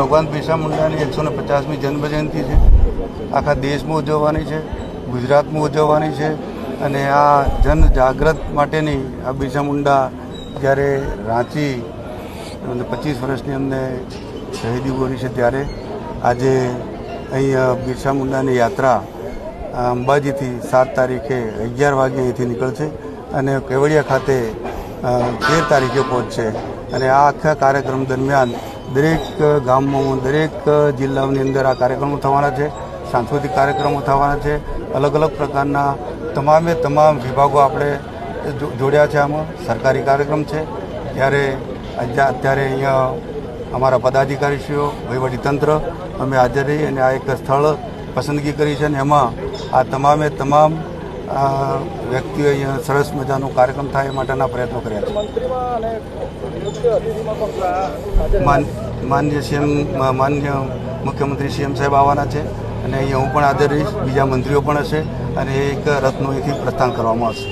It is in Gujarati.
ભગવાન બિરસા મુંડાની એકસો ને પચાસમી જન્મજયંતિ છે. આખા દેશમાં ઉજવવાની છે, ગુજરાતમાં ઉજવવાની છે અને આ જન જાગૃત માટેની આ બિરસા મુંડા જ્યારે રાંચી અને પચીસ વર્ષની અમને શહીદી બોલી છે ત્યારે આજે અહીંયા બિરસા મુંડાની યાત્રા અંબાજીથી સાત તારીખે અગિયાર વાગે અહીંથી નીકળશે અને કેવડિયા ખાતે તેર તારીખે પહોંચશે અને આ આખા કાર્યક્રમ દરમિયાન દરેક ગામમાં દરેક જિલ્લાઓની અંદર આ કાર્યક્રમો થવાના છે, સાંસ્કૃતિક કાર્યક્રમો થવાના છે, અલગ અલગ પ્રકારના તમામે તમામ વિભાગો આપણે જોડ્યા છે આમાં. સરકારી કાર્યક્રમ છે. ત્યારે અત્યારે અહીંયા અમારા પદાધિકારીશ્રીઓ, વહીવટીતંત્ર, અમે હાજર રહી અને આ એક સ્થળ પસંદગી કરી છે અને એમાં આ તમામે તમામ આ વ્યક્તિઓ અહીંયા સરસ મજાનો કાર્યક્રમ થાય એ માટેના પ્રયત્નો કર્યા છે. માન્ય સીએમ માન્ય મુખ્યમંત્રી સીએમ સાહેબ આવવાના છે અને અહીંયા હું પણ હાજર રહીશ, બીજા મંત્રીઓ પણ હશે અને એક રથનું અહીંથી પ્રસ્થાન કરવામાં આવશે.